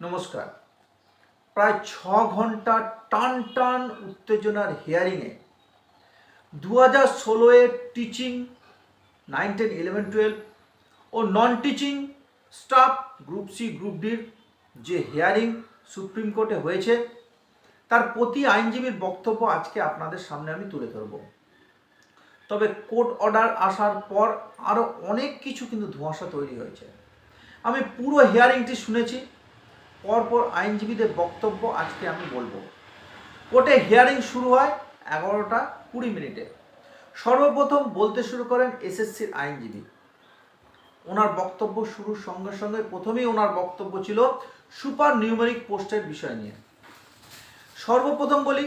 নমস্কার। প্রায় ছ ঘণ্টা টান টান উত্তেজনার হিয়ারিংয়ে দু হাজার ষোলোয়ের teaching nine ten eleven twelve ও non teaching staff group C group ডির যে হিয়ারিং সুপ্রিম কোর্টে হয়েছে, তার প্রতি আইনজীবীর বক্তব্য আজকে আপনাদের সামনে আমি তুলে ধরব। তবে কোর্ট অর্ডার আসার পর আরও অনেক কিছু কিন্তু ধোঁয়াশা তৈরি হয়েছে। আমি পুরো হিয়ারিংটি শুনেছি পরপর আইনজীবীদের বক্তব্য আজকে আমি বলব। কোর্টে হিয়ারিং শুরু হয় এগারোটা কুড়ি মিনিটে। সর্বপ্রথম বলতে শুরু করেন এসএসসির আইনজীবী। ওনার বক্তব্য শুরুর সঙ্গে সঙ্গে প্রথমেই ওনার বক্তব্য ছিল সুপার নিউমেরিক পোস্টের বিষয় নিয়ে। সর্বপ্রথম বলি,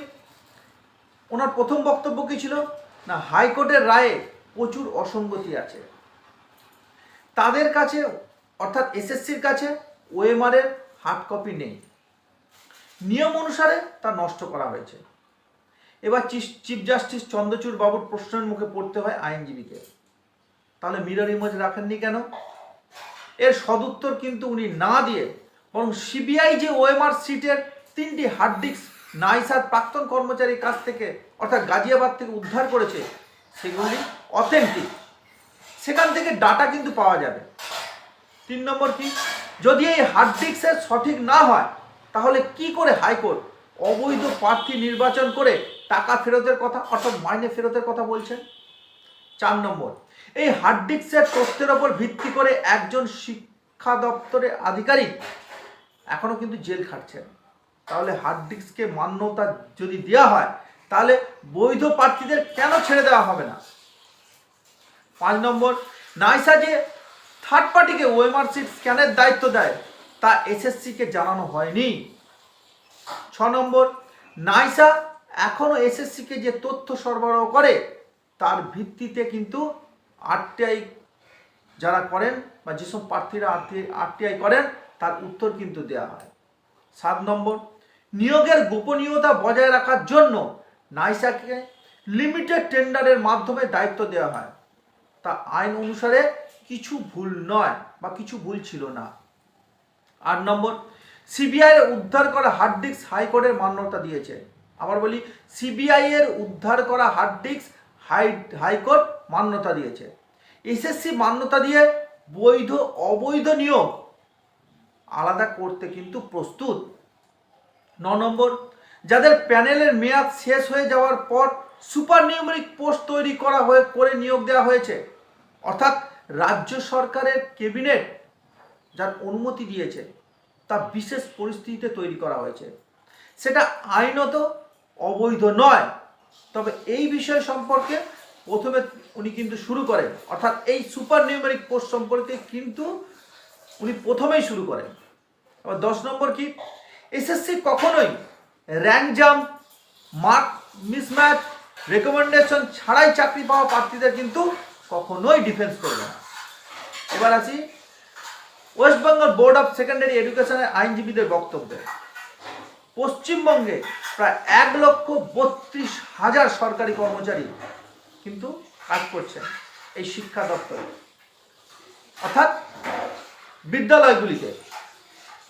ওনার প্রথম বক্তব্য কী ছিল? না, হাইকোর্টের রায়ে প্রচুর অসঙ্গতি আছে। তাদের কাছে, অর্থাৎ এসএসসির কাছে, ওএমআরের হার্ড কপি নেই। নিয়ম অনুসারে তা নষ্ট করা হয়েছে। এবার চিফ জাস্টিস চন্দ্রচূড় বাবুর প্রশ্নের মুখে পড়তে হয় আইনজীবীকে। তাহলে মিরর ইমেজ রাখেননি কেন? এর সদুত্তর কিন্তু উনি না দিয়ে বরং সিবিআই যে ওএমআর সিটের তিনটি হার্ড ডিস্ক নাইসার প্রাক্তন কর্মচারীর কাছ থেকে, অর্থাৎ গাজিয়াবাদ থেকে উদ্ধার করেছে, সেগুলি অথেন্টিক সেখান থেকে ডাটা কিন্তু পাওয়া যাবে। তিন নম্বর কি? যদি এই হার্ড ডিস্কের সঠিক না হয়, তাহলে কি করে হাইকোর্ট অবৈধ প্রার্থী নির্বাচন করে টাকা ফেরতের কথা, অর্থাৎ মাইনে ফেরতের কথা বলছেন? চার নম্বর, এই হার্ড ডিস্কের তথ্যের ওপর ভিত্তি করে একজন শিক্ষা দপ্তরের আধিকারিক এখনও কিন্তু জেল খাটছেন। তাহলে হার্ড ডিস্ককে মান্যতা যদি দেওয়া হয়, তাহলে বৈধ প্রার্থীদের কেন ছেড়ে দেওয়া হবে না? পাঁচ নম্বর, নাইসা যে থার্ড পার্টিকে ওএমআর সিট স্ক্যানের দায়িত্ব দেয়, তা এসএসসিকে জানানো হয়নি। ছ নম্বর, নাইসা এখনও এসএসসিকে যে তথ্য সরবরাহ করে, তার ভিত্তিতে কিন্তু আরটিআই যারা করেন বা যেসব প্রার্থীরা আরটিআই করেন, তার উত্তর কিন্তু দেওয়া হয়। সাত নম্বর, নিয়োগের গোপনীয়তা বজায় রাখার জন্য নাইসাকে লিমিটেড টেন্ডারের মাধ্যমে দায়িত্ব দেওয়া হয়। তা আইন অনুসারে কিছু ভুল নয় বা কিছু ভুল ছিল না। আট নম্বর, সিবিআই উদ্ধার করা হার্ড ডিস্ক হাইকোর্টের মান্যতা দিয়েছে। আবার বলি, সিবিআই এর উদ্ধার করা হার্ড ডিস্ক হাই হাইকোর্ট মান্যতা দিয়েছে। এসএসসি মান্যতা দিয়ে বৈধ, অবৈধ নিয়োগ আলাদা করতে কিন্তু প্রস্তুত। ন নম্বর, যাদের প্যানেলের মেয়াদ শেষ হয়ে যাওয়ার পর সুপার নিউমেরিক পোস্ট তৈরি করা হয়ে, করে নিয়োগ দেওয়া হয়েছে। অর্থাৎ রাজ্য সরকারের ক্যাবিনেট যার অনুমতি দিয়েছে তা বিশেষ পরিস্থিতিতে তৈরি করা হয়েছে। সেটা আইনত অবৈধ নয়। তবে এই বিষয় সম্পর্কে প্রথমে উনি কিন্তু শুরু করেন। অর্থাৎ এই সুপার নিউমেরিক পোস্ট সম্পর্কে কিন্তু উনি প্রথমেই শুরু করেন। আবার দশ নম্বর কি? এসএসসি কখনোই rank jump, mark mismatch, recommendation ছাড়াই চাকরি পাওয়া প্রার্থীদের কিন্তু কখনোই ডিফেন্স করবে না। এবার আছি West Bengal board of secondary এডুকেশনের আইনজীবীদের বক্তব্যে। পশ্চিমবঙ্গে প্রায় এক লক্ষ বত্রিশ হাজার সরকারি কর্মচারী কিন্তু কাজ করছেন এই শিক্ষা দপ্তরে। অর্থাৎ বিদ্যালয়গুলিতে।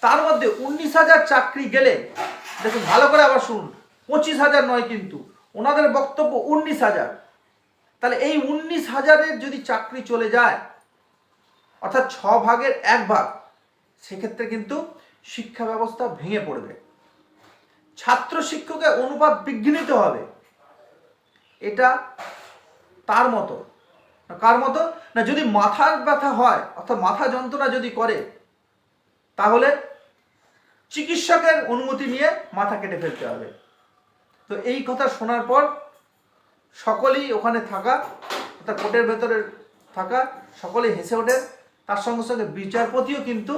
তার মধ্যে উনিশ হাজার চাকরি গেলে, দেখুন ভালো করে আবার শুনুন, পঁচিশ হাজার নয় কিন্তু, ওনাদের বক্তব্য উনিশ হাজার। তাহলে এই উনিশ হাজারের যদি চাকরি চলে যায়, অর্থাৎ ছ ভাগের এক ভাগ, সেক্ষেত্রে কিন্তু শিক্ষা ব্যবস্থা ভেঙে পড়বে। ছাত্র শিক্ষকের অনুপাত বিঘ্নিত হবে। এটা তার মতো। কার মতো? না, যদি মাথার ব্যথা হয়, অর্থাৎ মাথা যন্ত্রণা যদি করে, তাহলে চিকিৎসকের অনুমতি নিয়ে মাথা কেটে ফেলতে হবে। তো এই কথা শোনার পর সকলেই ওখানে থাকা, অর্থাৎ কোর্টের ভেতরে থাকা, সকলেই হেসে ওঠেন তার সঙ্গে সঙ্গে বিচারপতিও কিন্তু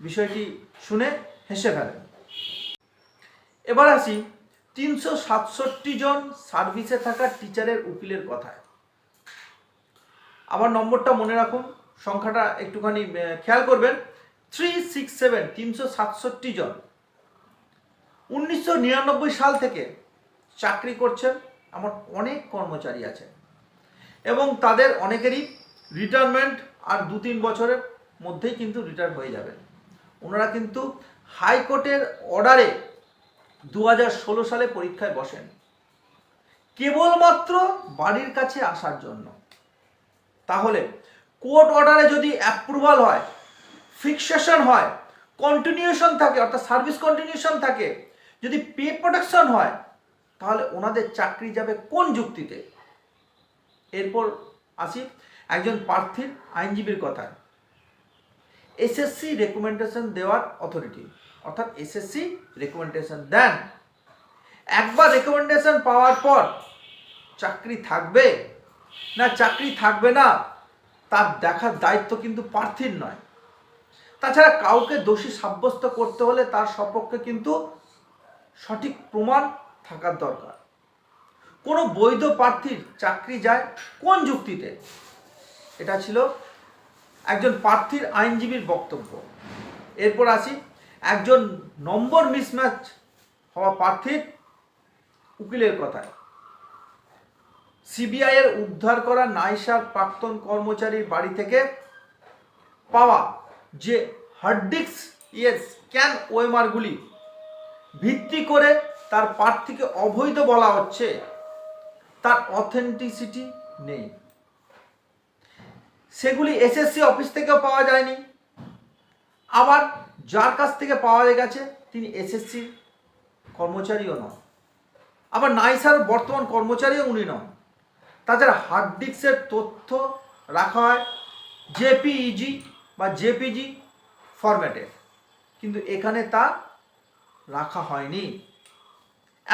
বিষয়টি শুনে হেসে ফেলেন এবার আসি তিনশো সাতষট্টি জন সার্ভিসে থাকা টিচারের উকিলের কথায়। আবার নম্বরটা মনে রাখুন, সংখ্যাটা একটুখানি খেয়াল করবেন। থ্রি সিক্স সেভেন, তিনশো সাতষট্টি জন। উনিশশো নিরানব্বই সাল থেকে চাকরি করছেন। এমন অনেক কর্মচারী আছে। এবং তাদের অনেকেরই রিটায়ারমেন্ট আর দু তিন বছরের মধ্যেই কিন্তু রিটায়ার হয়ে যাবে। ওনারা কিন্তু হাইকোর্টের অর্ডারে দু সালে পরীক্ষায় বসেন। কেবলমাত্র বাড়ির কাছে আসার জন্য। তাহলে কোর্ট অর্ডারে যদি অ্যাপ্রুভাল হয় ফিক্সেশন হয় কন্টিনিউশন থাকে, অর্থাৎ সার্ভিস কন্টিনিউশন থাকে, যদি পে প্রোটেকশন হয় তাহলে ওনাদের চাকরি যাবে কোন যুক্তিতে? এরপর আসি একজন প্রার্থীর আইনজীবীর কথায়। এসএসসি রেকমেন্ডেশন দেওয়ার অথরিটি অর্থাৎ এসএসসি রেকমেন্ডেশন দেন। একবার রেকমেন্ডেশন পাওয়ার পর চাকরি থাকবে না চাকরি থাকবে না, তার দেখার দায়িত্ব কিন্তু প্রার্থীর নয়। তাছাড়া কাউকে দোষী সাব্যস্ত করতে হলে তার সপক্ষে কিন্তু সঠিক প্রমাণ থাকার দরকার। কোনো বৈধ প্রার্থীর চাকরি যায় কোন যুক্তিতে? এটা ছিল একজন প্রার্থীর আইনজীবীর বক্তব্য। এরপর আসি, একজন নম্বর মিসম্যাচ হওয়া প্রার্থীর উকিলের কথায়। সিবিআই এর উদ্ধার করা নাইসার প্রাক্তন কর্মচারীর বাড়ি থেকে পাওয়া যে হার্ডডিক্স ইয়ে স্ক্যান ওয়েমারগুলি ভিত্তি করে তার প্রার্থীকে অবৈধ বলা হচ্ছে, তার অথেন্টিসিটি নেই। সেগুলি এসএসসি অফিস থেকেও পাওয়া যায়নি। আবার যার কাছ থেকে পাওয়া গেছে, তিনি এসএসসি কর্মচারীও নন। আবার নাইসার বর্তমান কর্মচারীও উনি নন। তাছাড়া হার্ড ডিস্কের তথ্য রাখা হয় জেপিইজি বা জেপিজি ফরম্যাটে কিন্তু এখানে তা রাখা হয়নি।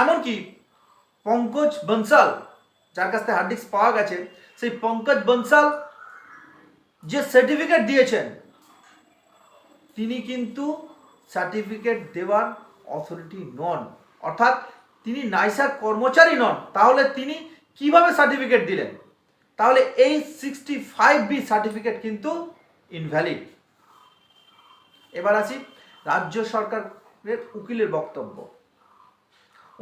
এমনকি পঙ্কজ বনসাল, যার কাছ থেকে হার্ড ডিস্ক পাওয়া গেছে, সেই পঙ্কজ বনসাল যে সার্টিফিকেট দিয়েছেন, তিনি কিন্তু সার্টিফিকেট দেওয়ার অথরিটি নন। অর্থাৎ তিনি নাইসার কর্মচারী নন। তাহলে তিনি কীভাবে সার্টিফিকেট দিলেন? তাহলে এই সিক্সটি ফাইভ বি সার্টিফিকেট কিন্তু ইনভ্যালিড এবার আসি রাজ্য সরকারের উকিলের বক্তব্য।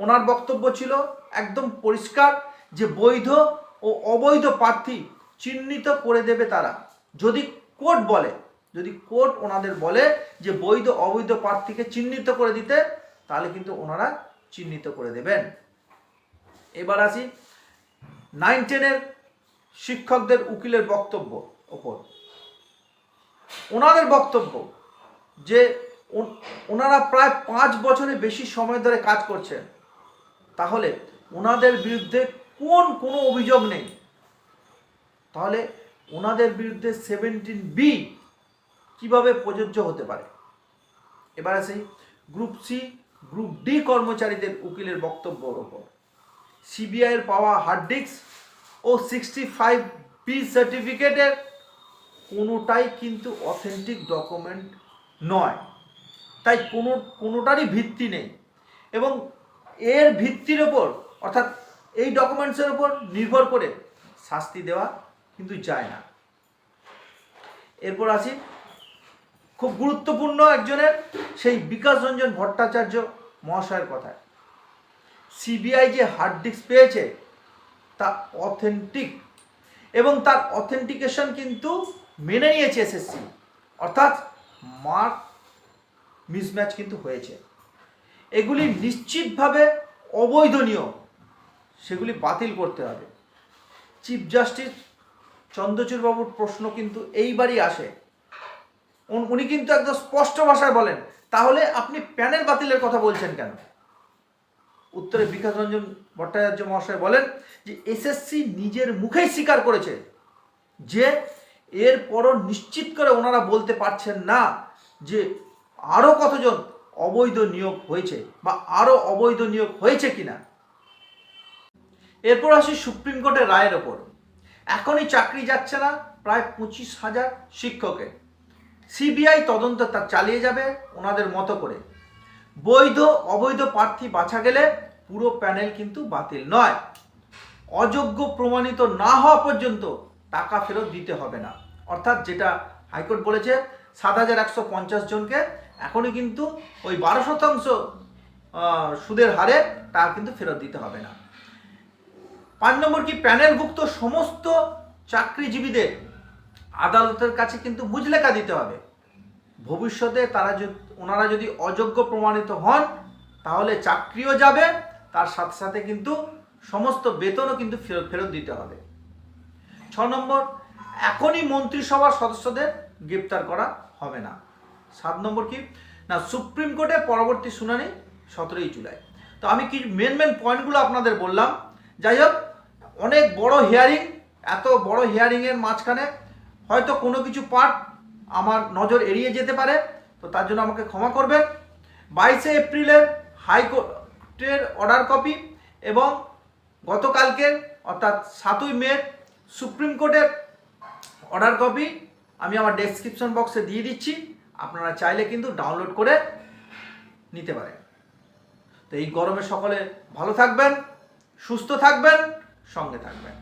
ওনার বক্তব্য ছিল একদম পরিষ্কার যে বৈধ ও অবৈধ প্রার্থী চিহ্নিত করে দেবে তারা। যদি কোর্ট বলে, যদি কোর্ট ওনাদের বলে যে বৈধ, অবৈধ প্রার্থীকে চিহ্নিত করে দিতে, তাহলে কিন্তু ওনারা চিহ্নিত করে দেবেন। এবার আসি নাইন টেনের শিক্ষকদের উকিলের বক্তব্য ওপর। ওনাদের বক্তব্য যে ওন- ওনারা প্রায় পাঁচ বছরে বেশি সময় ধরে কাজ করছেন। তাহলে ওনাদের বিরুদ্ধে কোন কোনো অভিযোগ নেই। তাহলে ওনাদের বিরুদ্ধে সেভেন্টিন বি কীভাবে প্রযোজ্য হতে পারে? এবার আসি গ্রুপ সি গ্রুপ ডি কর্মচারীদের উকিলের বক্তব্যর ওপর সিবিআইয়ের পাওয়া হার্ড ডিস্ক ও সিক্সটি ফাইভ বি সার্টিফিকেটের কোনোটাই কিন্তু অথেন্টিক ডকুমেন্ট নয়। তাই কোনো, কোনোটারই ভিত্তি নেই। এবং এর ভিত্তির ওপর, অর্থাৎ এই ডকুমেন্টসের ওপর নির্ভর করে শাস্তি দেওয়া কিন্তু যায় না। এরপর আসি, খুব গুরুত্বপূর্ণ একজনের, সেই বিকাশ রঞ্জন ভট্টাচার্য মহাশয়ের কথায়। সিবিআই যে হার্ড ডিস্ক পেয়েছে, তা অথেন্টিক এবং তার অথেন্টিকেশন কিন্তু মেনে নিয়েছে এসএসসি অর্থাৎ মার্ক মিসম্যাচ কিন্তু হয়েছে। এগুলি নিশ্চিতভাবে অবৈধনীয়। সেগুলি বাতিল করতে হবে। চিফ জাস্টিস চন্দ্রচূড় বাবুর প্রশ্ন কিন্তু এইবারই আসে। উনি কিন্তু একদম স্পষ্ট ভাষায় বলেন, তাহলে আপনি প্যানেল বাতিলের কথা বলছেন কেন? উত্তরে বিকাশ রঞ্জন ভট্টাচার্য মহাশয় বলেন যে এসএসসি নিজের মুখেই স্বীকার করেছে যে, এরপরও নিশ্চিত করে ওনারা বলতে পারছেন না যে আরও কতজন অবৈধ নিয়োগ হয়েছে বা আরও অবৈধ নিয়োগ হয়েছে কিনা? এরপর আসি সুপ্রিম কোর্টের রায়ের ওপর। এখনই চাকরি যাচ্ছে না প্রায় পঁচিশ হাজার শিক্ষকের। সিবিআই তদন্ত তা চালিয়ে যাবে ওনাদের মতো করে। বৈধ, অবৈধ প্রার্থী বাছা গেলে পুরো প্যানেল কিন্তু বাতিল নয়। অযোগ্য প্রমাণিত না হওয়া পর্যন্ত টাকা ফেরত দিতে হবে না। অর্থাৎ যেটা হাইকোর্ট বলেছে, সাত হাজার একশো পঞ্চাশ জনকে এখনই কিন্তু ওই বারো শতাংশ সুদের হারে টাকা কিন্তু ফেরত দিতে হবে না। পাঁচ নম্বর কি? প্যানেলভুক্ত সমস্ত চাকরিজীবীদের আদালতের কাছে কিন্তু মুজলেখা দিতে হবে। ভবিষ্যতে তারা যদি ওনারা যদি অযোগ্য প্রমাণিত হন, তাহলে চাকরিও যাবে, তার সাথে সাথে কিন্তু সমস্ত বেতনও কিন্তু ফেরত ফেরত দিতে হবে। ছ নম্বর, এখনই মন্ত্রিসভার সদস্যদের গ্রেপ্তার করা হবে না। সাত নম্বর কি? না, সুপ্রিম কোর্টে পরবর্তী শুনানি সতেরোই জুলাই। তো আমি কি মেন মেন পয়েন্টগুলো আপনাদের বললাম। যাই হোক, অনেক বড় হিয়ারিং এত বড় হিয়ারিংয়ের মাঝখানে হয়তো কোনো কিছু পার্ট আমার নজর এড়িয়ে যেতে পারে। তো তার জন্য আমাকে ক্ষমা করবেন। বাইশে এপ্রিলের হাইকোর্টের অর্ডার কপি এবং গতকালকের অর্থাৎ সাতই মে, সুপ্রিম কোর্টের অর্ডার কপি আমি আমার ডেসক্রিপশন বক্সে দিয়ে দিচ্ছি। আপনারা চাইলে কিন্তু ডাউনলোড করে নিতে পারেন। তো এই গরমে সকলে ভালো থাকবেন, সুস্থ থাকবেন, সঙ্গে থাকবেন।